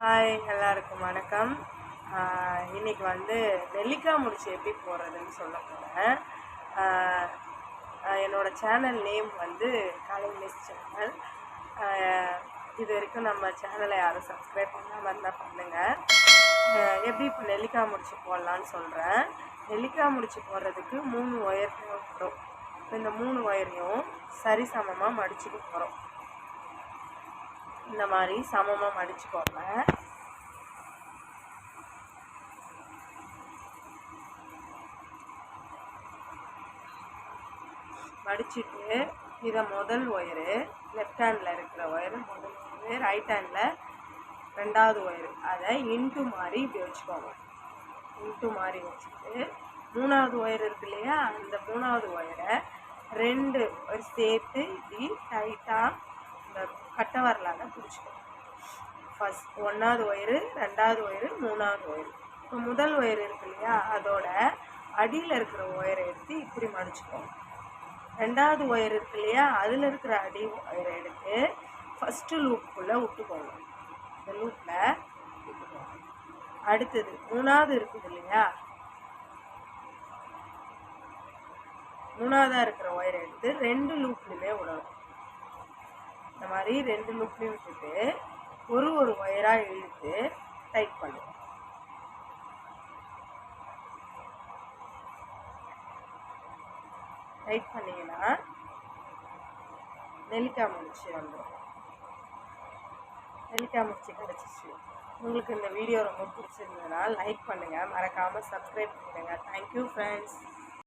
Hi எல்லாருக்கும் வணக்கம். இன்றைக்கி இன்னைக்கு வந்து நெல்லிக்காய் முடிச்சு எப்படி போடுறதுன்னு சொல்ல போகிறேன் என்னோடய சேனல் நேம் வந்து காலை மிஸ் சேனல் இது வரைக்கும் நம்ம சேனலை யாரும் சப்ஸ்கிரைப் பண்ணாமல் இருந்தால் பண்ணுங்கள் எப்படி இப்போ நெல்லிக்காய் முடிச்சு போடலான்னு சொல்கிறேன் நெல்லிக்காய் முடிச்சு போடுறதுக்கு மூணு ஒயர் தேவைப்படும் இப்போ இந்த மூணு ஒயரையும் சரிசமமாக மடிச்சுக்க போகிறோம் இந்த மாதிரி சமமாக மடிச்சுக்கோங்க. மடிச்சுட்டு இதை முதல் ஒயரு லெஃப்ட் ஹேண்டில் இருக்கிற ஒயரு முதல் ஒயரு ரைட் ஹேண்டில் ரெண்டாவது ஒயரு. அதை இன்ட்டு மாதிரி இப்படி வச்சுக்கோங்க. இன்ட்டு மாதிரி வச்சுட்டு மூணாவது ஒயர் இருக்கு இல்லையா? அந்த மூணாவது ஒயரை ரெண்டு ஒரு சேர்த்து இப்படி டைட்டாக இந்த கட்டை வரலால பிடிச்சிக்கணும் ஃபஸ்ட் ஒன்றாவது ஒயரு ரெண்டாவது ஒயரு மூணாவது ஒயரு. இப்போ முதல் ஒயர் இருக்கு இல்லையா? அதோட அடியில் இருக்கிற ஒயரை எடுத்து இப்படி மடிச்சுக்கோங்க. ரெண்டாவது ஒயர் இருக்கு இல்லையா? அதில் இருக்கிற அடி ஒயரை எடுத்து ஃபஸ்ட்டு லூப்புக்குள்ளே விட்டுக்கோங்க. இந்த லூப்பில் விட்டுக்கோங்க. அடுத்தது மூணாவது இருக்குது இல்லையா? மூணாவதாக இருக்கிற ஒயரை எடுத்து ரெண்டு லூப்லையுமே விடணும். மாதிரி ரெண்டு லுக்லையும் விட்டுட்டு ஒரு ஒரு ஒயராக இழுத்து டைட் பண்ணுங்க டைட் பண்ணிங்கன்னா நெல்லிக்காய் முடிச்சு வந்துடும் நெல்லிக்காய் முடிச்சு கிடச்சிச்சு. உங்களுக்கு இந்த வீடியோ ரொம்ப பிடிச்சிருந்ததுனால் லைக் பண்ணுங்கள் மறக்காமல் சப்ஸ்கிரைப் பண்ணுங்கள் தேங்க்யூ ஃப்ரெண்ட்ஸ்